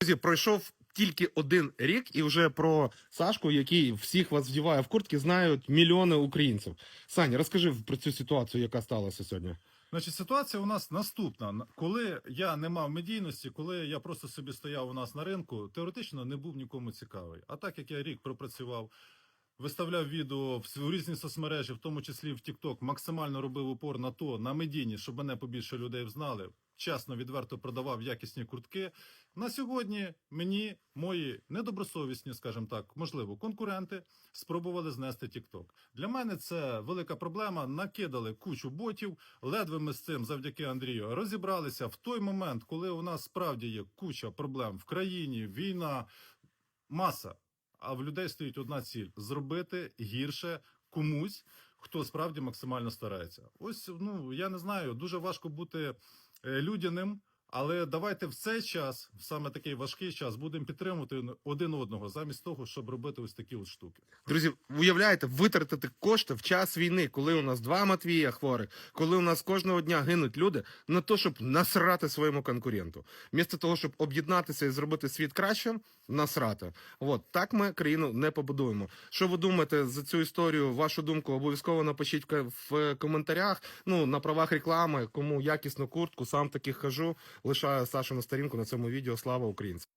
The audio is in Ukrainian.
Друзі, пройшов тільки один рік, і вже про Сашку, який всіх вас вдіває в куртки, знають мільйони українців. Саня, розкажи про цю ситуацію, яка сталася сьогодні. Значить, ситуація у нас наступна. Коли я не мав медійності, коли я просто собі стояв у нас на ринку, теоретично не був нікому цікавий. А так як я рік пропрацював, виставляв відео в різні соцмережі, в тому числі в TikTok, максимально робив упор на то, на медійність, щоб мене побільше людей взнали. Чесно, відверто продавав якісні куртки. На сьогодні мені мої недобросовісні, скажімо так, можливо, конкуренти спробували знести TikTok. Для мене це велика проблема. Накидали кучу ботів. Ледве ми з цим, завдяки Андрію, розібралися в той момент, коли у нас справді є куча проблем в країні, війна, маса. А в людей стоїть одна ціль зробити гірше комусь, хто справді максимально старається. Ось ну я не знаю, дуже важко бути людяним. Але давайте в цей час, в саме такий важкий час, будемо підтримувати один одного, замість того, щоб робити ось такі от штуки. Друзі, уявляєте, витратити кошти в час війни, коли у нас два Матвія хворих, коли у нас кожного дня гинуть люди, на те, щоб насрати своєму конкуренту. Вмісто того, щоб об'єднатися і зробити світ кращим, насрати. От так ми країну не побудуємо. Що ви думаєте за цю історію? Вашу думку обов'язково напишіть в коментарях. Ну на правах реклами, кому якісну куртку, сам таких хожу. Лишаю Сашу на сторінку на цьому відео. Слава українцям!